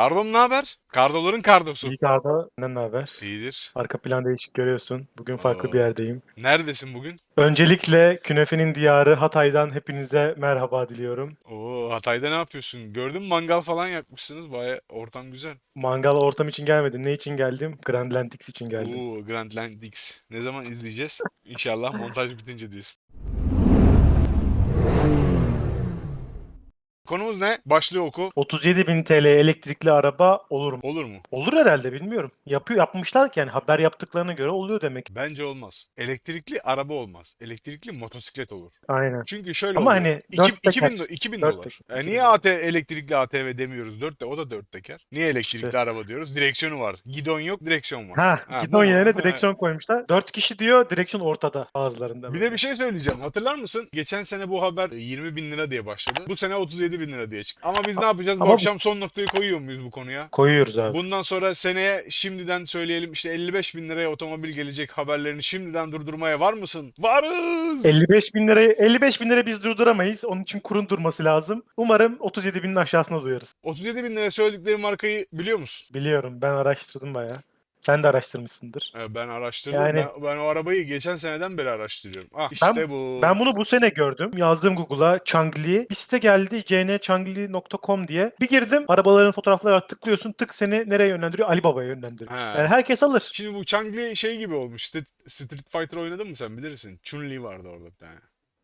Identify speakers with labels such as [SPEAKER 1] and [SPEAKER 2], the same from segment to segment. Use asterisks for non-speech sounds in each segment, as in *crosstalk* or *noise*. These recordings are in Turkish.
[SPEAKER 1] Kardom ne haber? Kardoların kardosu.
[SPEAKER 2] İyi Arda, ne haber?
[SPEAKER 1] İyidir.
[SPEAKER 2] Arka plan değişik görüyorsun. Bugün farklı
[SPEAKER 1] Oo.
[SPEAKER 2] bir yerdeyim.
[SPEAKER 1] Neredesin bugün?
[SPEAKER 2] Öncelikle künefenin diyarı Hatay'dan hepinize merhaba diliyorum.
[SPEAKER 1] Oo Hatay'da ne yapıyorsun? Gördüm mangal falan yakmışsınız. Baya ortam güzel.
[SPEAKER 2] Mangal ortam için gelmedim. Ne için geldim? Grand Lentix için geldim.
[SPEAKER 1] Oo Grand Line Dix. Ne zaman izleyeceğiz? İnşallah *laughs* montaj bitince diyorsun. Konumuz ne? Başlığı oku.
[SPEAKER 2] 37 bin TL elektrikli araba olur mu?
[SPEAKER 1] Olur mu?
[SPEAKER 2] Olur herhalde bilmiyorum. Yapıyor yapmışlar ki yani haber yaptıklarına göre oluyor demek.
[SPEAKER 1] Bence olmaz. Elektrikli araba olmaz. Elektrikli motosiklet olur.
[SPEAKER 2] Aynen.
[SPEAKER 1] Çünkü şöyle
[SPEAKER 2] Ama
[SPEAKER 1] oluyor.
[SPEAKER 2] hani
[SPEAKER 1] İki-
[SPEAKER 2] dört
[SPEAKER 1] 2000,
[SPEAKER 2] teker.
[SPEAKER 1] do- 2000
[SPEAKER 2] Dört
[SPEAKER 1] dolar.
[SPEAKER 2] teker.
[SPEAKER 1] E
[SPEAKER 2] 2000
[SPEAKER 1] niye. AT elektrikli ATV demiyoruz? 4 de o da 4 teker. Niye elektrikli
[SPEAKER 2] İşte.
[SPEAKER 1] araba diyoruz? Direksiyonu var. Gidon yok, direksiyon var.
[SPEAKER 2] Ha,
[SPEAKER 1] Ha,
[SPEAKER 2] gidon
[SPEAKER 1] bu-
[SPEAKER 2] yerine direksiyon koymuşlar. 4 kişi diyor, direksiyon ortada bazılarında.
[SPEAKER 1] Bir de bir şey söyleyeceğim. Hatırlar mısın? Geçen sene bu haber 20 bin lira diye başladı. Bu sene 37 bin lira diye çıktı. Ama biz ne yapacağız? Bu
[SPEAKER 2] Ama bu-
[SPEAKER 1] akşam son noktayı koyuyor muyuz bu konuya?
[SPEAKER 2] Koyuyoruz abi.
[SPEAKER 1] Bundan sonra seneye şimdiden söyleyelim işte 55 bin liraya otomobil gelecek haberlerini şimdiden durdurmaya var mısın? Varız!
[SPEAKER 2] 55 bin lirayı 55 bin lira biz durduramayız. Onun için kurun durması lazım. Umarım 37 binin aşağısına duyarız.
[SPEAKER 1] 37 bin liraya söyledikleri markayı biliyor musun?
[SPEAKER 2] Biliyorum ben araştırdım bayağı. Sen de araştırmışsındır.
[SPEAKER 1] Ee, Ben araştırdım.
[SPEAKER 2] Yani-
[SPEAKER 1] Ben, ben o arabayı geçen seneden beri araştırıyorum. Ah işte bu.
[SPEAKER 2] Ben bunu bu sene gördüm. Yazdım Google'a Changli. Bir site geldi cnchangli.com diye. Bir girdim arabaların fotoğraflarına tıklıyorsun. Tık seni nereye yönlendiriyor? Ali Baba'ya yönlendiriyor.
[SPEAKER 1] Ha.
[SPEAKER 2] Yani herkes alır.
[SPEAKER 1] Şimdi bu Changli şey gibi olmuş. Street, Street Fighter oynadın mı sen bilirsin. Chun-Li vardı orada bir tane.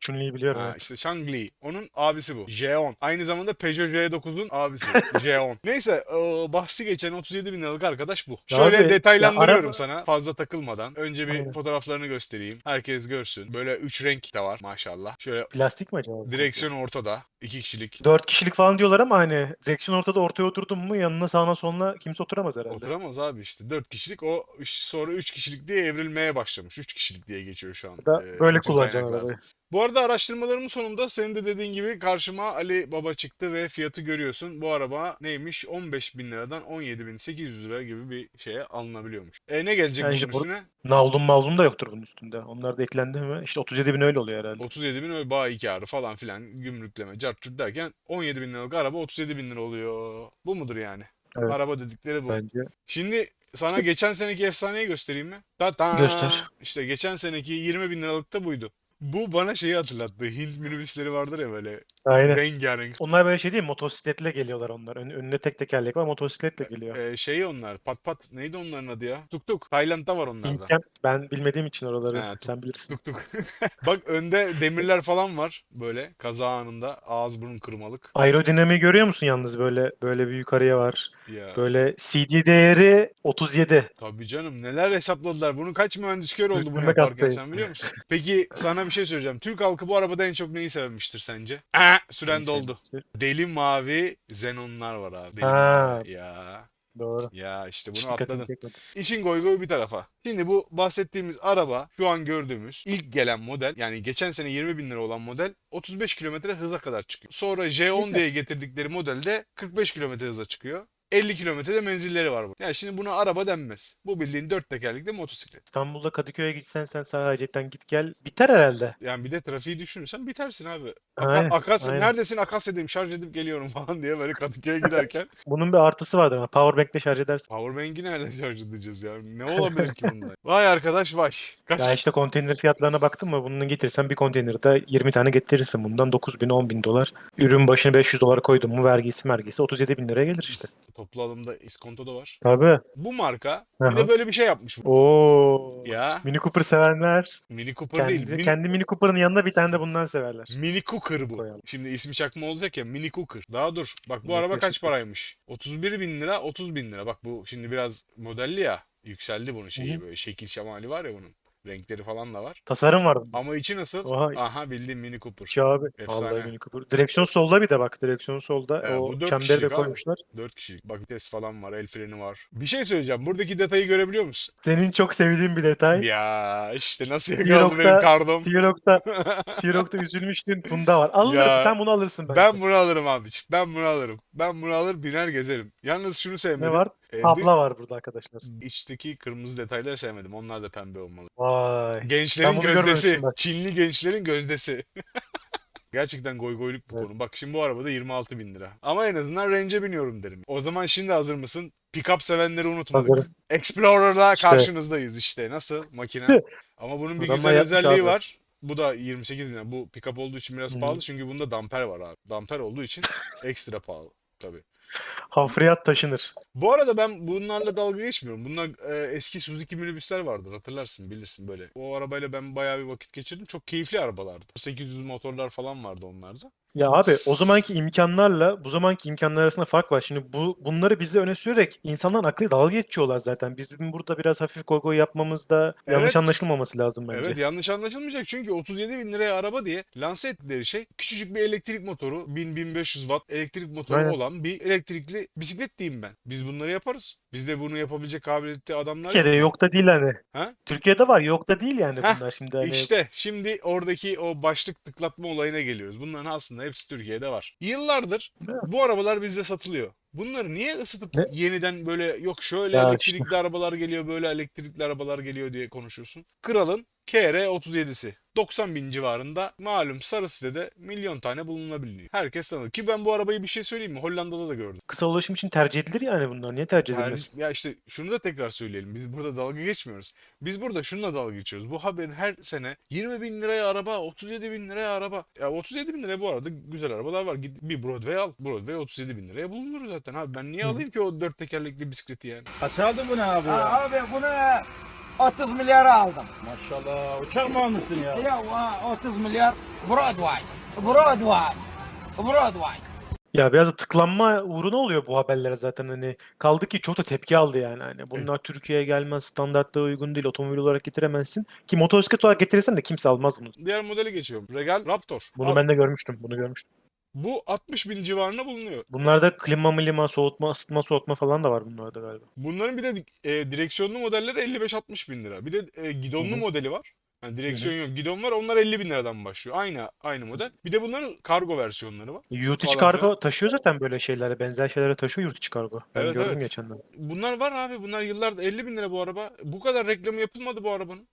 [SPEAKER 2] Chun-Li'yi biliyorum.
[SPEAKER 1] Ha,
[SPEAKER 2] evet.
[SPEAKER 1] işte Shang-Li. Onun abisi bu. J10. Aynı zamanda Peugeot J9'un abisi. *laughs* J10. Neyse o bahsi geçen 37 bin liralık arkadaş bu.
[SPEAKER 2] Ya
[SPEAKER 1] Şöyle
[SPEAKER 2] abi,
[SPEAKER 1] detaylandırıyorum
[SPEAKER 2] ya
[SPEAKER 1] sana fazla takılmadan. Önce bir
[SPEAKER 2] Aynen.
[SPEAKER 1] fotoğraflarını göstereyim. Herkes görsün. Böyle 3 renk de var maşallah. Şöyle
[SPEAKER 2] Plastik mi acaba?
[SPEAKER 1] direksiyon ortada. 2 kişilik.
[SPEAKER 2] 4 kişilik falan diyorlar ama hani direksiyon ortada ortaya oturdun mu yanına sağına soluna kimse oturamaz herhalde.
[SPEAKER 1] Oturamaz abi işte. 4 kişilik o sonra 3 kişilik diye evrilmeye başlamış. 3 kişilik diye geçiyor şu an.
[SPEAKER 2] da
[SPEAKER 1] e,
[SPEAKER 2] böyle kullanacaksın arabayı.
[SPEAKER 1] Bu arada araştırmalarımın sonunda senin de dediğin gibi karşıma Ali Baba çıktı ve fiyatı görüyorsun. Bu araba neymiş? 15 bin liradan 17 bin 800 lira gibi bir şeye alınabiliyormuş. E ne gelecek
[SPEAKER 2] Yani
[SPEAKER 1] bunun
[SPEAKER 2] işte
[SPEAKER 1] üstüne?
[SPEAKER 2] Navlun mavlun da yoktur bunun üstünde. Onlar da eklendi mi? İşte 37 bin öyle oluyor herhalde.
[SPEAKER 1] 37 bin öyle bayi kârı falan filan gümrükleme cart curt derken 17 bin liralık araba 37 bin lira oluyor. Bu mudur yani?
[SPEAKER 2] Evet.
[SPEAKER 1] Araba dedikleri bu.
[SPEAKER 2] Bence.
[SPEAKER 1] Şimdi sana geçen seneki efsaneyi göstereyim mi? Ta ta.
[SPEAKER 2] Göster.
[SPEAKER 1] İşte geçen seneki 20 bin liralık da buydu. Bu bana şeyi hatırlattı. Hint minibüsleri vardır ya böyle
[SPEAKER 2] Aynen.
[SPEAKER 1] rengarenk.
[SPEAKER 2] Onlar böyle şey değil mi? Motosikletle geliyorlar onlar. Ön, önüne tek tekerlek var motosikletle geliyor.
[SPEAKER 1] Ee, şeyi onlar. Pat pat neydi onların adı ya? Tuk tuk. Tayland'da var onlarda.
[SPEAKER 2] İmkan, ben bilmediğim için oraları
[SPEAKER 1] Ha,
[SPEAKER 2] sen bilirsin.
[SPEAKER 1] Tuk tuk. *laughs* Bak önde demirler falan var böyle kaza anında ağız burun kırmalık.
[SPEAKER 2] Aerodinamiği görüyor musun yalnız böyle böyle bir yukarıya var.
[SPEAKER 1] Ya
[SPEAKER 2] Böyle CD değeri 37.
[SPEAKER 1] tabii canım neler hesapladılar. Bunu kaç mühendis kör oldu bunu
[SPEAKER 2] Üstüme
[SPEAKER 1] yaparken sen biliyor musun? Peki sana bir şey söyleyeceğim. Türk halkı bu arabada en çok neyi sevmiştir sence? Aa, süren
[SPEAKER 2] Neyi
[SPEAKER 1] doldu.
[SPEAKER 2] sevmiştir?
[SPEAKER 1] Deli mavi Xenon'lar var abi. Deli
[SPEAKER 2] Ha.
[SPEAKER 1] mavi. Ya.
[SPEAKER 2] Doğru.
[SPEAKER 1] Ya işte bunu
[SPEAKER 2] dikkatimi
[SPEAKER 1] atladın.
[SPEAKER 2] çekmedi.
[SPEAKER 1] İşin goy goy bir tarafa. Şimdi bu bahsettiğimiz araba şu an gördüğümüz ilk gelen model yani geçen sene 20 bin lira olan model 35 kilometre hıza kadar çıkıyor. Sonra J10
[SPEAKER 2] Güzel.
[SPEAKER 1] diye getirdikleri modelde 45 kilometre hıza çıkıyor. 50 kilometrede menzilleri var bu. Yani şimdi buna araba denmez. Bu bildiğin dört tekerlekli motosiklet.
[SPEAKER 2] İstanbul'da Kadıköy'e gitsen sen Sahacet'ten git gel biter herhalde.
[SPEAKER 1] Yani bir de trafiği düşünürsen bitersin abi. Aka-
[SPEAKER 2] Aynen,
[SPEAKER 1] Akasya,
[SPEAKER 2] aynen.
[SPEAKER 1] neredesin Akasya'dayım şarj edip geliyorum *laughs* falan diye böyle Kadıköy'e giderken *laughs*
[SPEAKER 2] Bunun bir artısı vardır ama powerbank'le şarj edersin.
[SPEAKER 1] Powerbank'i nereden şarj edeceğiz ya? Ne olabilir ki bunda? *laughs* Vay arkadaş vay. Kaç
[SPEAKER 2] Ya işte konteyner fiyatlarına baktın mı? Bunu getirsen bir konteynerde 20 tane getirirsin bundan 9 bin 10 bin dolar. Ürün başına 500 dolar koydun mu vergisi mergisi 37 bin liraya gelir işte.
[SPEAKER 1] Toplu alımda iskonto da var.
[SPEAKER 2] Tabii.
[SPEAKER 1] Bu marka bir
[SPEAKER 2] Aha.
[SPEAKER 1] de böyle bir şey yapmış.
[SPEAKER 2] Oo.
[SPEAKER 1] Ya
[SPEAKER 2] Mini Cooper sevenler
[SPEAKER 1] Mini Cooper
[SPEAKER 2] kendi,
[SPEAKER 1] değil. Mini,
[SPEAKER 2] kendi Mini Cooper'ın yanında bir tane de bundan severler.
[SPEAKER 1] Mini Cooker bu.
[SPEAKER 2] Koyalım.
[SPEAKER 1] Şimdi ismi çakma olacak ya Mini Cooker. Daha dur. Bak bu
[SPEAKER 2] Mini
[SPEAKER 1] araba kaç paraymış? 31 bin lira 30 bin lira. Bak bu şimdi biraz modelli ya. Yükseldi bunun şeyi
[SPEAKER 2] hı.
[SPEAKER 1] böyle şekil şemali var ya bunun. Renkleri falan da var.
[SPEAKER 2] Tasarım var.
[SPEAKER 1] Ama içi nasıl?
[SPEAKER 2] Oha.
[SPEAKER 1] Aha bildiğin Mini Cooper.
[SPEAKER 2] Şu abi.
[SPEAKER 1] Efsane.
[SPEAKER 2] Vallahi Mini Cooper. Direksiyon solda bir de bak. Direksiyon solda.
[SPEAKER 1] Evet,
[SPEAKER 2] o
[SPEAKER 1] bu dört
[SPEAKER 2] çemberi de
[SPEAKER 1] kişilik abi.
[SPEAKER 2] koymuşlar.
[SPEAKER 1] 4 kişilik. Bak vites falan var. El freni var. Bir şey söyleyeceğim. Buradaki detayı görebiliyor musun?
[SPEAKER 2] Senin çok sevdiğin bir detay.
[SPEAKER 1] Ya işte nasıl yakaladı benim kardom.
[SPEAKER 2] T-Rock'ta *laughs* T-Rock'ta üzülmüştün. Bunda var. Alınır.
[SPEAKER 1] Ya,
[SPEAKER 2] Sen bunu alırsın bence.
[SPEAKER 1] Ben bunu alırım abi. Ben bunu alırım. Ben bunu alır biner gezerim. Yalnız şunu sevmedim.
[SPEAKER 2] Ne var?
[SPEAKER 1] Ee,
[SPEAKER 2] Tabla var burada arkadaşlar.
[SPEAKER 1] bir- içteki kırmızı detayları sevmedim. Onlar da pembe olmalı.
[SPEAKER 2] Vay.
[SPEAKER 1] Gençlerin
[SPEAKER 2] bunu
[SPEAKER 1] gözdesi.
[SPEAKER 2] görmemiştim bak.
[SPEAKER 1] Çinli gençlerin gözdesi. *laughs* Gerçekten goy goyluk bu
[SPEAKER 2] Evet.
[SPEAKER 1] konu. Bak şimdi bu arabada 26 bin lira. Ama en azından Range'e biniyorum derim. O zaman şimdi hazır mısın? Pickup sevenleri unutmadık.
[SPEAKER 2] Hazırım.
[SPEAKER 1] Explorer'la
[SPEAKER 2] İşte.
[SPEAKER 1] karşınızdayız işte. Nasıl makine? *laughs* Ama bunun bir güzel
[SPEAKER 2] yapmış
[SPEAKER 1] özelliği
[SPEAKER 2] abi.
[SPEAKER 1] var. Bu da 28 bin lira. Bu pickup olduğu için biraz
[SPEAKER 2] Hı.
[SPEAKER 1] pahalı çünkü bunda damper var abi. Damper olduğu için *laughs* ekstra pahalı tabii.
[SPEAKER 2] Hafriyat taşınır.
[SPEAKER 1] Bu arada ben bunlarla dalga geçmiyorum. Bunlar e, eski Suzuki minibüsler vardır hatırlarsın bilirsin böyle. O arabayla ben bayağı bir vakit geçirdim. Çok keyifli arabalardı. 800 motorlar falan vardı onlarda.
[SPEAKER 2] Ya abi o zamanki imkanlarla bu zamanki imkanlar arasında fark var. Şimdi bu bunları bize öne sürerek insanların aklı dalga geçiyorlar zaten. Bizim burada biraz hafif goy yapmamızda yanlış
[SPEAKER 1] Evet.
[SPEAKER 2] anlaşılmaması lazım bence.
[SPEAKER 1] Evet yanlış anlaşılmayacak çünkü 37 bin liraya araba diye lanse ettikleri şey küçücük bir elektrik motoru 1000-1500 watt elektrik motoru
[SPEAKER 2] Aynen.
[SPEAKER 1] olan bir elektrikli bisiklet diyeyim ben. Biz bunları yaparız. Bizde bunu yapabilecek kabiliyette adamlar
[SPEAKER 2] Türkiye'de yok da değil hani.
[SPEAKER 1] Ha?
[SPEAKER 2] Türkiye'de var yok da değil yani
[SPEAKER 1] Heh,
[SPEAKER 2] bunlar şimdi hani.
[SPEAKER 1] İşte şimdi oradaki o başlık tıklatma olayına geliyoruz. Bunların aslında hepsi Türkiye'de var. Yıllardır
[SPEAKER 2] Evet.
[SPEAKER 1] bu arabalar bizde satılıyor. Bunları niye ısıtıp
[SPEAKER 2] Ne?
[SPEAKER 1] yeniden böyle yok şöyle
[SPEAKER 2] Ya
[SPEAKER 1] elektrikli arabalar geliyor böyle elektrikli arabalar geliyor diye konuşuyorsun. Kral'ın KR37'si. 90 bin civarında malum sarı sitede milyon tane bulunabiliyor. Herkes tanır. Ki ben bu arabayı bir şey söyleyeyim mi? Hollanda'da da gördüm.
[SPEAKER 2] Kısa ulaşım için tercih edilir yani bunlar. Niye tercih
[SPEAKER 1] Ter-
[SPEAKER 2] edilmez?
[SPEAKER 1] ya işte şunu da tekrar söyleyelim. Biz burada dalga geçmiyoruz. Biz burada şununla dalga geçiyoruz. Bu haberin her sene 20 bin liraya araba, 37 bin liraya araba. Ya 37 bin liraya bu arada güzel arabalar var. Git bir Broadway al. Broadway 37 bin liraya bulunur zaten abi. Ben niye
[SPEAKER 2] Hı.
[SPEAKER 1] alayım ki o dört tekerlekli bisikleti yani?
[SPEAKER 3] Kaç aldın bunu abi? ya?
[SPEAKER 4] Ha, abi bunu 30 milyara aldım.
[SPEAKER 3] Maşallah. Uçak mı almışsın ya?
[SPEAKER 4] Ya va- 30 milyar Broadway. Broadway. Broadway.
[SPEAKER 2] Ya biraz da tıklanma uğruna oluyor bu haberlere zaten hani. Kaldı ki çok da tepki aldı yani. Hani bunlar Türkiye'ye gelmez, standartlara uygun değil, otomobil olarak getiremezsin. Ki motosiklet olarak getirirsen de kimse almaz bunu.
[SPEAKER 1] Diğer modele geçiyorum. Regal Raptor.
[SPEAKER 2] Bunu
[SPEAKER 1] Al.
[SPEAKER 2] ben de görmüştüm. Bunu görmüştüm.
[SPEAKER 1] Bu 60 bin civarında bulunuyor.
[SPEAKER 2] Bunlarda klima milima, soğutma, ısıtma, soğutma falan da var bunlarda galiba.
[SPEAKER 1] Bunların bir de e, direksiyonlu modelleri 55-60 bin lira. Bir de e, gidonlu
[SPEAKER 2] Hı hı.
[SPEAKER 1] modeli var. Yani direksiyon yok, gidon var. Onlar 50 bin liradan başlıyor. Aynı aynı model. Bir de bunların kargo versiyonları var.
[SPEAKER 2] Yurt içi
[SPEAKER 1] Falan
[SPEAKER 2] kargo taşıyor zaten böyle şeylere. Benzer şeylere taşıyor yurt içi kargo. Ben
[SPEAKER 1] Evet,
[SPEAKER 2] gördüm
[SPEAKER 1] evet.
[SPEAKER 2] geçenlerde.
[SPEAKER 1] Bunlar var abi. Bunlar yıllardır 50 bin lira bu araba. Bu kadar reklamı yapılmadı bu arabanın.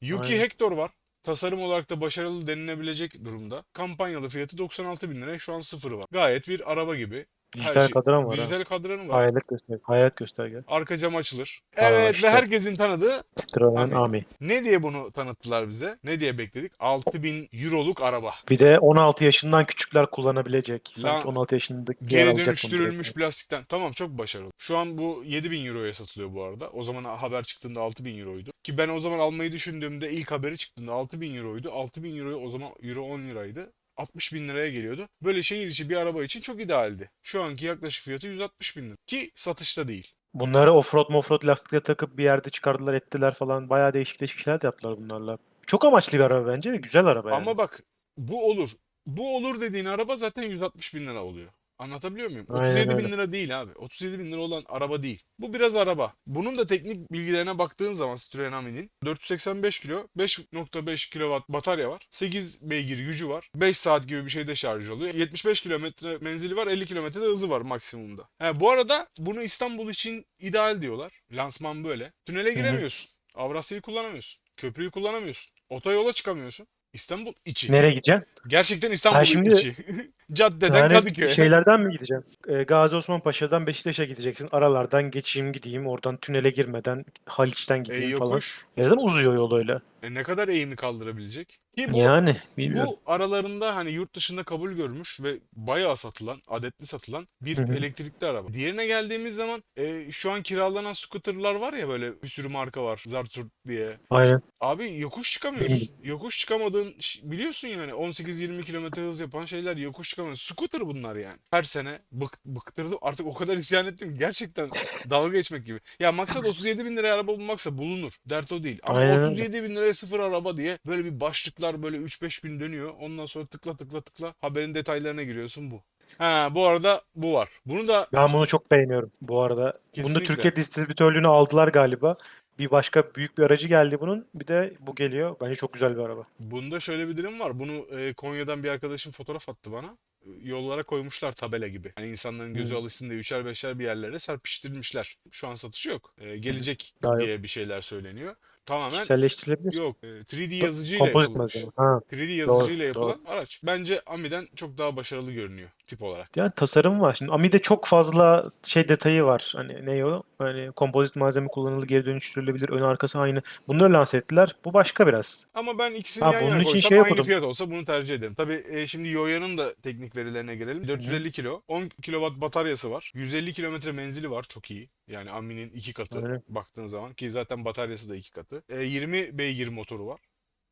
[SPEAKER 1] Yuki
[SPEAKER 2] Aynen.
[SPEAKER 1] Hector var. Tasarım olarak da başarılı denilebilecek durumda. Kampanyalı fiyatı 96 bin lira. Şu an sıfırı var. Gayet bir araba gibi.
[SPEAKER 2] Dijital
[SPEAKER 1] şey-
[SPEAKER 2] kadran var.
[SPEAKER 1] Dijital kadranı var.
[SPEAKER 2] Hayalet gösterge. Hayalet gösterge.
[SPEAKER 1] Arka cam açılır. Evet ve herkesin tanıdığı
[SPEAKER 2] Citroen
[SPEAKER 1] Ami. Ne diye bunu tanıttılar bize? Ne diye bekledik? 6000 euroluk araba.
[SPEAKER 2] Bir de 16 yaşından küçükler kullanabilecek. Sanki
[SPEAKER 1] Lan,
[SPEAKER 2] 16 yaşındaki yer
[SPEAKER 1] Geri dönüştürülmüş plastikten. Tamam çok başarılı. Şu an bu 7000 euroya satılıyor bu arada. O zaman haber çıktığında 6000 euroydu. Ki ben o zaman almayı düşündüğümde ilk haberi çıktığında 6000 euroydu. 6000 euroya o zaman euro 10 liraydı. 60 bin liraya geliyordu. Böyle şehir içi bir araba için çok idealdi. Şu anki yaklaşık fiyatı 160 bin lira. Ki satışta değil.
[SPEAKER 2] Bunları offroad mofroad lastikle takıp bir yerde çıkardılar ettiler falan. Bayağı değişik değişik şeyler de yaptılar bunlarla. Çok amaçlı bir araba bence ve güzel araba yani.
[SPEAKER 1] Ama bak bu olur. Bu olur dediğin araba zaten 160 bin lira oluyor. Anlatabiliyor muyum?
[SPEAKER 2] Aynen
[SPEAKER 1] 37 bin
[SPEAKER 2] öyle.
[SPEAKER 1] lira değil abi. 37 bin lira olan araba değil. Bu biraz araba. Bunun da teknik bilgilerine baktığın zaman Citroen Ami'nin 485 kilo, 5.5 kW batarya var. 8 beygir gücü var. 5 saat gibi bir şeyde şarj oluyor. 75 kilometre menzili var. 50 kilometrede hızı var maksimumda. He, bu arada bunu İstanbul için ideal diyorlar. Lansman böyle. Tünele giremiyorsun. Avrasya'yı kullanamıyorsun. Köprüyü kullanamıyorsun. Otoyola çıkamıyorsun. İstanbul içi.
[SPEAKER 2] Nereye gideceksin?
[SPEAKER 1] Gerçekten İstanbul'un
[SPEAKER 2] şimdi-
[SPEAKER 1] içi. *laughs* Caddeden
[SPEAKER 2] Yani
[SPEAKER 1] Kadıköy'e.
[SPEAKER 2] şeylerden mi gideceğim? Ee, Gazi Osman Paşa'dan Beşiktaş'a gideceksin. Aralardan geçeyim gideyim. Oradan tünele girmeden Haliç'ten
[SPEAKER 1] E,
[SPEAKER 2] gideyim falan.
[SPEAKER 1] yokuş.
[SPEAKER 2] Neden uzuyor yol öyle?
[SPEAKER 1] E, ne kadar eğimi kaldırabilecek? Ki bu,
[SPEAKER 2] Yani bilmiyorum.
[SPEAKER 1] bu aralarında hani yurt dışında kabul görmüş ve bayağı satılan, adetli satılan bir
[SPEAKER 2] Hı hı.
[SPEAKER 1] elektrikli araba. Diğerine geldiğimiz zaman e, şu an kiralanan scooterlar var ya böyle bir sürü marka var. Zarturt diye.
[SPEAKER 2] Aynen.
[SPEAKER 1] Abi yokuş çıkamıyorsun. Yokuş çıkamadığın biliyorsun yani 18-20 kilometre hız yapan şeyler yokuş çıkamıyorsun. Scooter bunlar yani. Her sene bık, bıktırdım. Artık o kadar *laughs* isyan ettim ki gerçekten dalga geçmek gibi. Ya maksat 37 bin liraya araba bulmaksa bulunur. Dert o değil. Ama
[SPEAKER 2] Aynen öyle.
[SPEAKER 1] 37 bin liraya sıfır araba diye böyle bir başlıklar böyle 3-5 gün dönüyor. Ondan sonra tıkla tıkla tıkla haberin detaylarına giriyorsun bu. Ha bu arada bu var. Bunu da
[SPEAKER 2] Ben bunu çok beğeniyorum bu arada. Bunu da
[SPEAKER 1] Kesinlikle.
[SPEAKER 2] Türkiye distribütörlüğüne aldılar galiba. Bir başka büyük bir aracı geldi bunun. Bir de bu geliyor. Bence çok güzel bir araba.
[SPEAKER 1] Bunda şöyle bir durum var. Bunu e, Konya'dan bir arkadaşım fotoğraf attı bana. Yollara koymuşlar tabela gibi. Hani insanların gözü
[SPEAKER 2] Hı.
[SPEAKER 1] alışsın diye üçer beşer bir yerlere serpiştirmişler. Şu an satışı yok. E, gelecek
[SPEAKER 2] Daha yok.
[SPEAKER 1] diye bir şeyler söyleniyor. Tamamen
[SPEAKER 2] Kişiselleştirilebilir.
[SPEAKER 1] yok e, 3D yazıcıyla
[SPEAKER 2] Kompozit
[SPEAKER 1] yapılmış.
[SPEAKER 2] malzeme. Ha.
[SPEAKER 1] 3D yazıcıyla
[SPEAKER 2] Doğru,
[SPEAKER 1] yapılan araç. Bence Ami'den çok daha başarılı görünüyor tip olarak.
[SPEAKER 2] Yani tasarım var. Şimdi Ami'de çok fazla şey detayı var. Hani ne o? Hani kompozit malzeme kullanılır, geri dönüştürülebilir, ön arkası aynı. Bunları lanse ettiler. Bu başka biraz.
[SPEAKER 1] Ama ben ikisini
[SPEAKER 2] Ha,
[SPEAKER 1] yan yana koysam
[SPEAKER 2] şey
[SPEAKER 1] aynı fiyat olsa bunu tercih ederim. Tabii e, şimdi Yoya'nın da teknik verilerine gelelim. 450 kilo, 10 kilowatt bataryası var. 150 kilometre menzili var. Çok iyi. Yani Ami'nin iki katı
[SPEAKER 2] Öyle.
[SPEAKER 1] baktığın zaman ki zaten bataryası da iki katı. E, 20 beygir motoru var.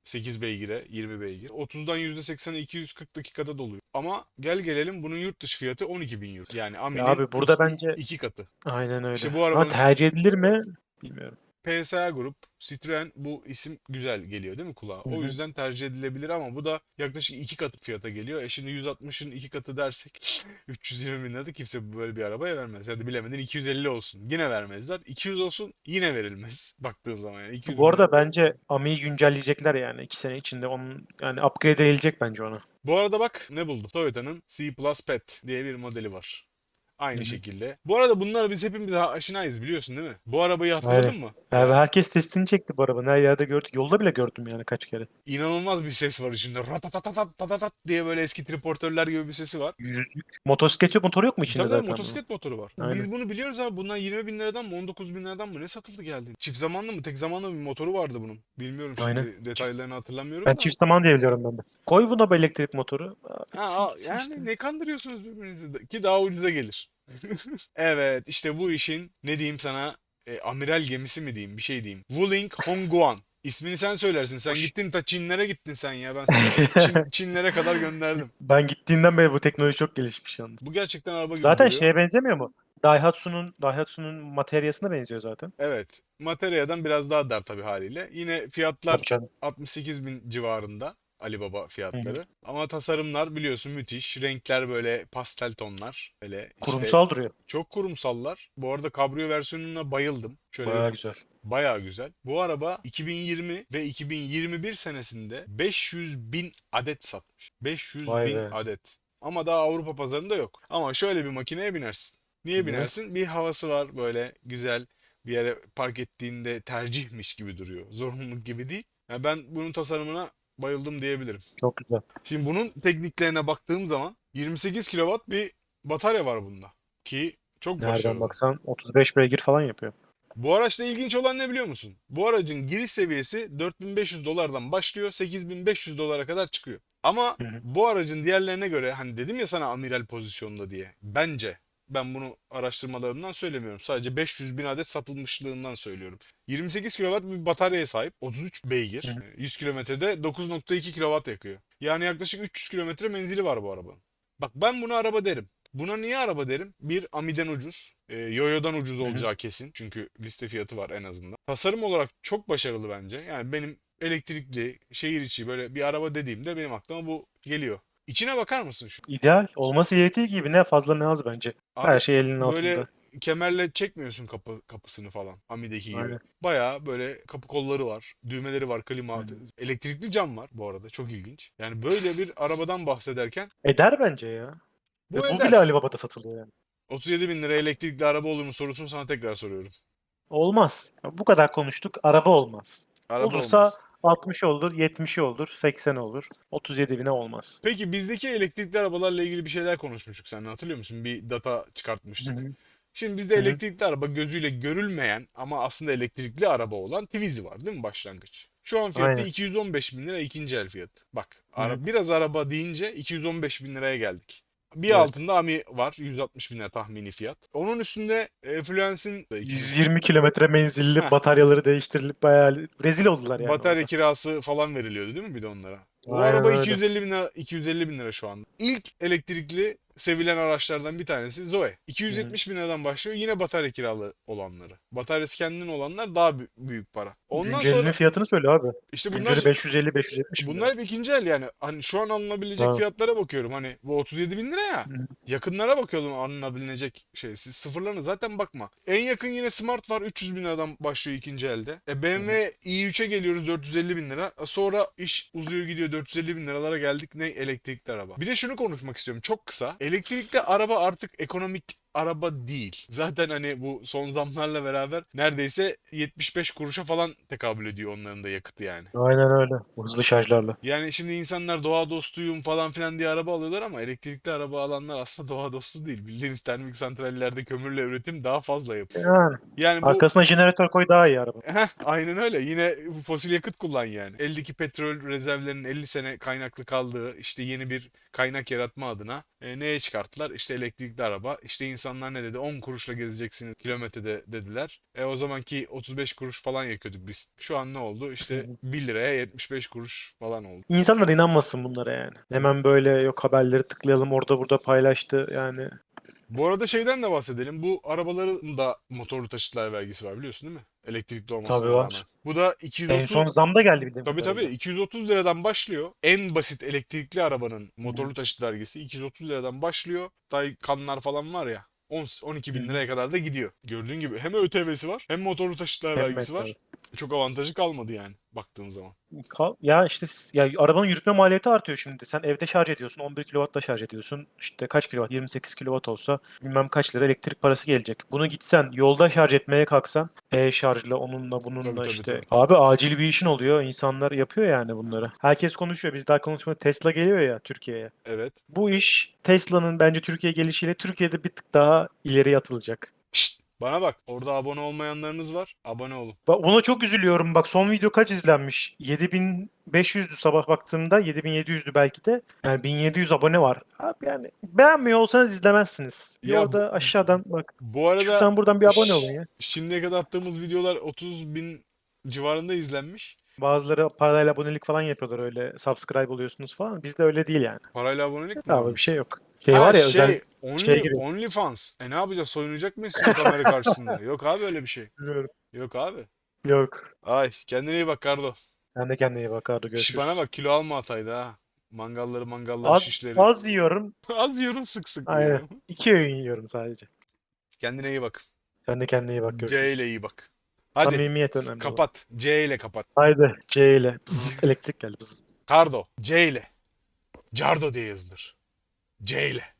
[SPEAKER 1] 8 beygire 20 beygir. 30'dan %80'e 240 dakikada doluyor. Ama gel gelelim bunun yurt dışı fiyatı 12 bin euro. Yani Ami'nin
[SPEAKER 2] abi burada
[SPEAKER 1] iki,
[SPEAKER 2] bence-
[SPEAKER 1] iki katı.
[SPEAKER 2] Aynen öyle.
[SPEAKER 1] İşte bu
[SPEAKER 2] Ama
[SPEAKER 1] arabanın-
[SPEAKER 2] tercih edilir mi? Bilmiyorum.
[SPEAKER 1] PSA Grup, Citroen bu isim güzel geliyor değil mi kulağa?
[SPEAKER 2] Hı
[SPEAKER 1] O yüzden tercih edilebilir ama bu da yaklaşık iki katı fiyata geliyor. E şimdi 160'ın iki katı dersek *laughs* 320 bin lira da kimse böyle bir arabaya vermez. Ya da bilemedin 250 olsun. Yine vermezler. 200 olsun yine verilmez. Baktığın zaman yani. 200
[SPEAKER 2] Bu
[SPEAKER 1] bin
[SPEAKER 2] arada
[SPEAKER 1] lira.
[SPEAKER 2] bence Ami'yi güncelleyecekler yani. iki sene içinde onun yani upgrade edilecek bence ona.
[SPEAKER 1] Bu arada bak ne buldum. Toyota'nın C Plus Pet diye bir modeli var. Aynı
[SPEAKER 2] Hı hı.
[SPEAKER 1] şekilde. Bu arada bunları biz hepimiz aşinayız biliyorsun değil mi? Bu arabayı hatırladın
[SPEAKER 2] Aynen.
[SPEAKER 1] mı?
[SPEAKER 2] Yani herkes testini çekti bu arabanın. Her yerde gördük. Yolda bile gördüm yani kaç kere.
[SPEAKER 1] İnanılmaz bir ses var içinde. Ratatatatat tatatat diye böyle eski triportörler gibi bir sesi var.
[SPEAKER 2] Yüzlük. Motosiklet yok, motoru yok mu içinde
[SPEAKER 1] Tabii tabii
[SPEAKER 2] zaten? bunun?
[SPEAKER 1] motosiklet motoru var.
[SPEAKER 2] Aynen.
[SPEAKER 1] Biz bunu biliyoruz abi. Bundan 20 bin liradan mı 19 bin liradan mı ne satıldı geldi? Çift zamanlı mı tek zamanlı bir motoru vardı bunun. Bilmiyorum şimdi
[SPEAKER 2] Aynen.
[SPEAKER 1] detaylarını hatırlamıyorum
[SPEAKER 2] Ben
[SPEAKER 1] da.
[SPEAKER 2] çift zaman diye biliyorum ben de. Koy buna bir elektrik motoru.
[SPEAKER 1] Ha,
[SPEAKER 2] bitsin
[SPEAKER 1] aa,
[SPEAKER 2] işte.
[SPEAKER 1] yani ne kandırıyorsunuz birbirinizi ki daha ucuza gelir. Evet işte bu işin ne diyeyim sana e, amiral gemisi mi diyeyim bir şey diyeyim. Wuling Hongguan. İsmini sen söylersin. Sen gittin ta Çinlere gittin sen ya. Ben seni *laughs* Çin- Çinlere kadar gönderdim.
[SPEAKER 2] Ben gittiğinden beri bu teknoloji çok gelişmiş yalnız.
[SPEAKER 1] Bu gerçekten araba gibi
[SPEAKER 2] Zaten
[SPEAKER 1] duruyor.
[SPEAKER 2] şeye benzemiyor mu? Daihatsu'nun Daihatsu'nun materyasına benziyor zaten.
[SPEAKER 1] Evet. Materya'dan biraz daha dar tabii haliyle. Yine fiyatlar
[SPEAKER 2] Tabii canım.
[SPEAKER 1] 68 bin civarında Alibaba fiyatları. Ama tasarımlar biliyorsun müthiş. Renkler böyle pastel tonlar. Böyle işte
[SPEAKER 2] Kurumsal duruyor.
[SPEAKER 1] çok kurumsallar. Bu arada kabrio versiyonuna bayıldım. Şöyle
[SPEAKER 2] Bayağı güzel.
[SPEAKER 1] bayağı güzel. Bu araba 2020 ve 2021 senesinde 500 bin adet satmış. 500
[SPEAKER 2] Vay
[SPEAKER 1] bin
[SPEAKER 2] be.
[SPEAKER 1] adet. Ama daha Avrupa pazarında yok. Ama şöyle bir makineye binersin. Niye
[SPEAKER 2] Niye?
[SPEAKER 1] binersin? Bir havası var böyle güzel bir yere park ettiğinde tercihmiş gibi duruyor. Zorunluluk gibi değil. Yani ben bunun tasarımına bayıldım diyebilirim.
[SPEAKER 2] Çok güzel.
[SPEAKER 1] Şimdi bunun tekniklerine baktığım zaman 28 kW bir batarya var bunda. Ki çok
[SPEAKER 2] Nereden
[SPEAKER 1] başarılı.
[SPEAKER 2] baksan 35 beygir falan yapıyor.
[SPEAKER 1] Bu araçta ilginç olan ne biliyor musun? Bu aracın giriş seviyesi 4500 dolardan başlıyor 8500 dolara kadar çıkıyor. Ama
[SPEAKER 2] Hı hı.
[SPEAKER 1] bu aracın diğerlerine göre hani dedim ya sana amiral pozisyonda diye. Bence ben bunu araştırmalarımdan söylemiyorum. Sadece 500 bin adet satılmışlığından söylüyorum. 28 kW bir bataryaya sahip. 33 beygir.
[SPEAKER 2] Hı hı.
[SPEAKER 1] 100 kilometrede 9.2 kW yakıyor. Yani yaklaşık 300 kilometre menzili var bu arabanın. Bak ben buna araba derim. Buna niye araba derim? Bir Ami'den ucuz. E, Yoyo'dan ucuz olacağı kesin. Çünkü liste fiyatı var en azından. Tasarım olarak çok başarılı bence. Yani benim elektrikli, şehir içi böyle bir araba dediğimde benim aklıma bu geliyor. İçine bakar mısın şu?
[SPEAKER 2] İdeal. Olması gerektiği gibi ne fazla ne az bence.
[SPEAKER 1] Abi,
[SPEAKER 2] Her şey elinin
[SPEAKER 1] böyle
[SPEAKER 2] altında.
[SPEAKER 1] kemerle çekmiyorsun kapı kapısını falan Ami'deki gibi.
[SPEAKER 2] Aynen.
[SPEAKER 1] Bayağı böyle kapı kolları var, düğmeleri var, klima,
[SPEAKER 2] Aynen.
[SPEAKER 1] elektrikli cam var bu arada çok ilginç. Yani böyle bir arabadan bahsederken
[SPEAKER 2] Eder bence ya.
[SPEAKER 1] bu
[SPEAKER 2] bu
[SPEAKER 1] eder.
[SPEAKER 2] bile Alibaba'da satılıyor yani.
[SPEAKER 1] 37 bin lira elektrikli araba olur mu sorusunu sana tekrar soruyorum.
[SPEAKER 2] Olmaz. Bu kadar konuştuk. Araba olmaz.
[SPEAKER 1] Araba
[SPEAKER 2] Olursa
[SPEAKER 1] olmaz.
[SPEAKER 2] 60 olur, 70 olur, 80 olur. 37 bine olmaz.
[SPEAKER 1] Peki bizdeki elektrikli arabalarla ilgili bir şeyler konuşmuştuk seninle hatırlıyor musun? Bir data çıkartmıştık. Şimdi bizde
[SPEAKER 2] Hı hı.
[SPEAKER 1] elektrikli araba gözüyle görülmeyen ama aslında elektrikli araba olan Twizy var değil mi başlangıç? Şu an fiyatı
[SPEAKER 2] Aynen.
[SPEAKER 1] 215 bin lira ikinci el fiyatı. Bak ara, biraz araba deyince 215 bin liraya geldik. Bir
[SPEAKER 2] Evet.
[SPEAKER 1] altında Ami var 160 bin lira tahmini fiyat. Onun üstünde e, Fluence'in de 200
[SPEAKER 2] 120 kilometre menzilli
[SPEAKER 1] Heh.
[SPEAKER 2] bataryaları değiştirilip bayağı rezil oldular yani.
[SPEAKER 1] Batarya
[SPEAKER 2] orada.
[SPEAKER 1] kirası falan veriliyordu değil mi bir de onlara?
[SPEAKER 2] Aynen
[SPEAKER 1] araba
[SPEAKER 2] öyle.
[SPEAKER 1] 250 bin lira, 250 bin lira şu an. İlk elektrikli sevilen araçlardan bir tanesi Zoe. 270 bin liradan başlıyor yine batarya kiralı olanları. Bataryası kendinin olanlar daha bü- büyük para. Ondan
[SPEAKER 2] Güncelinin
[SPEAKER 1] sonra
[SPEAKER 2] fiyatını söyle abi.
[SPEAKER 1] işte bunlar
[SPEAKER 2] Günceli 550 570 bin
[SPEAKER 1] bunlar hep ikinci el yani. Hani şu an alınabilecek
[SPEAKER 2] Ha.
[SPEAKER 1] fiyatlara bakıyorum. Hani bu 37 bin lira ya.
[SPEAKER 2] Hı.
[SPEAKER 1] Yakınlara bakıyorum alınabilecek şey. Siz sıfırlarına zaten bakma. En yakın yine Smart var 300 bin liradan başlıyor ikinci elde. E BMW i3'e geliyoruz 450 bin lira. E Sonra iş uzuyor gidiyor 450 bin liralara geldik ne elektrikli araba. Bir de şunu konuşmak istiyorum çok kısa. Elektrikli araba artık ekonomik araba değil. Zaten hani bu son zamlarla beraber neredeyse 75 kuruşa falan tekabül ediyor onların da yakıtı yani.
[SPEAKER 2] Aynen öyle. Hızlı şarjlarla.
[SPEAKER 1] Yani şimdi insanlar doğa dostuyum falan filan diye araba alıyorlar ama elektrikli araba alanlar aslında doğa dostu değil. Bildiğiniz termik santrallerde kömürle üretim daha fazla yapıyor.
[SPEAKER 2] Yani
[SPEAKER 1] Yani bu
[SPEAKER 2] arkasına jeneratör koy daha iyi araba.
[SPEAKER 1] Heh, aynen öyle. Yine fosil yakıt kullan yani. Eldeki petrol rezervlerinin 50 sene kaynaklı kaldığı işte yeni bir kaynak yaratma adına e, neye çıkarttılar? İşte elektrikli araba. İşte insanlar ne dedi? 10 kuruşla gezeceksiniz kilometrede dediler. E o zamanki 35 kuruş falan yakıyorduk biz. Şu an ne oldu? İşte 1 liraya 75 kuruş falan oldu.
[SPEAKER 2] İnsanlar inanmasın bunlara yani. Hemen böyle yok haberleri tıklayalım orada burada paylaştı yani.
[SPEAKER 1] Bu arada şeyden de bahsedelim. Bu arabaların da motorlu taşıtlar vergisi var biliyorsun değil mi? Elektrikli olmasına
[SPEAKER 2] Tabii var.
[SPEAKER 1] rağmen. Bu da 230
[SPEAKER 2] En son zam da geldi bir de.
[SPEAKER 1] Tabii tabii 230 liradan başlıyor. En basit elektrikli arabanın motorlu taşıt vergisi 230 liradan başlıyor. Taycanlar falan var ya 10 12 bin liraya kadar da gidiyor. Gördüğün gibi hem ÖTV'si var hem motorlu taşıtlar vergisi var. Çok avantajı kalmadı yani baktığın zaman.
[SPEAKER 2] Ya işte ya arabanın yürütme maliyeti artıyor şimdi. Sen evde şarj ediyorsun. 11 kW'da şarj ediyorsun. İşte kaç kilowatt? 28 kW olsa bilmem kaç lira elektrik parası gelecek. Bunu gitsen yolda şarj etmeye kalksan e-şarjla onunla bununla
[SPEAKER 1] Tabii, tabii,
[SPEAKER 2] işte.
[SPEAKER 1] tabii.
[SPEAKER 2] Abi acil bir işin oluyor. İnsanlar yapıyor yani bunları. Herkes konuşuyor. Biz daha konuşmadık. Tesla geliyor ya Türkiye'ye.
[SPEAKER 1] Evet.
[SPEAKER 2] Bu iş Tesla'nın bence Türkiye gelişiyle Türkiye'de bir tık daha ileriye atılacak.
[SPEAKER 1] Bana bak orada abone olmayanlarınız var. Abone olun.
[SPEAKER 2] Bak ona çok üzülüyorum. Bak son video kaç izlenmiş? 7500'dü sabah baktığımda. 7700'dü belki de. Yani 1700 abone var. Abi yani beğenmiyor olsanız izlemezsiniz.
[SPEAKER 1] Ya
[SPEAKER 2] orada aşağıdan bak.
[SPEAKER 1] Bu arada
[SPEAKER 2] Şuradan buradan bir abone olun ya.
[SPEAKER 1] şimdiye kadar attığımız videolar 30 bin civarında izlenmiş.
[SPEAKER 2] Bazıları parayla abonelik falan yapıyorlar öyle. Subscribe oluyorsunuz falan. Bizde öyle değil yani.
[SPEAKER 1] Parayla abonelik mi?
[SPEAKER 2] Abi
[SPEAKER 1] varmış?
[SPEAKER 2] bir şey yok. Şey
[SPEAKER 1] Ha,
[SPEAKER 2] var ya
[SPEAKER 1] şey,
[SPEAKER 2] özel.
[SPEAKER 1] only,
[SPEAKER 2] giriyor.
[SPEAKER 1] OnlyFans. E ne yapacağız? Soyunacak mıyız şimdi kamera karşısında? *laughs* Yok abi öyle bir şey.
[SPEAKER 2] Bilmiyorum.
[SPEAKER 1] Yok abi.
[SPEAKER 2] Yok.
[SPEAKER 1] Ay kendine iyi bak Kardo.
[SPEAKER 2] Sen de kendine iyi bak
[SPEAKER 1] Şş,
[SPEAKER 2] görüşürüz.
[SPEAKER 1] bana bak kilo alma Hatay'da ha. Mangalları mangalları
[SPEAKER 2] Az,
[SPEAKER 1] şişleri.
[SPEAKER 2] az yiyorum. *laughs*
[SPEAKER 1] Az yiyorum sık sık
[SPEAKER 2] Aynen.
[SPEAKER 1] yiyorum. *laughs*
[SPEAKER 2] İki öğün yiyorum sadece.
[SPEAKER 1] Kendine iyi bak.
[SPEAKER 2] Sen de kendine iyi bak görüşürüz.
[SPEAKER 1] C ile iyi bak. Hadi
[SPEAKER 2] Samimiyet önemli.
[SPEAKER 1] kapat. C ile kapat.
[SPEAKER 2] Haydi C ile. Elektrik geldi. bzzzt.
[SPEAKER 1] Kardo. C ile. Cardo diye yazılır. C ile.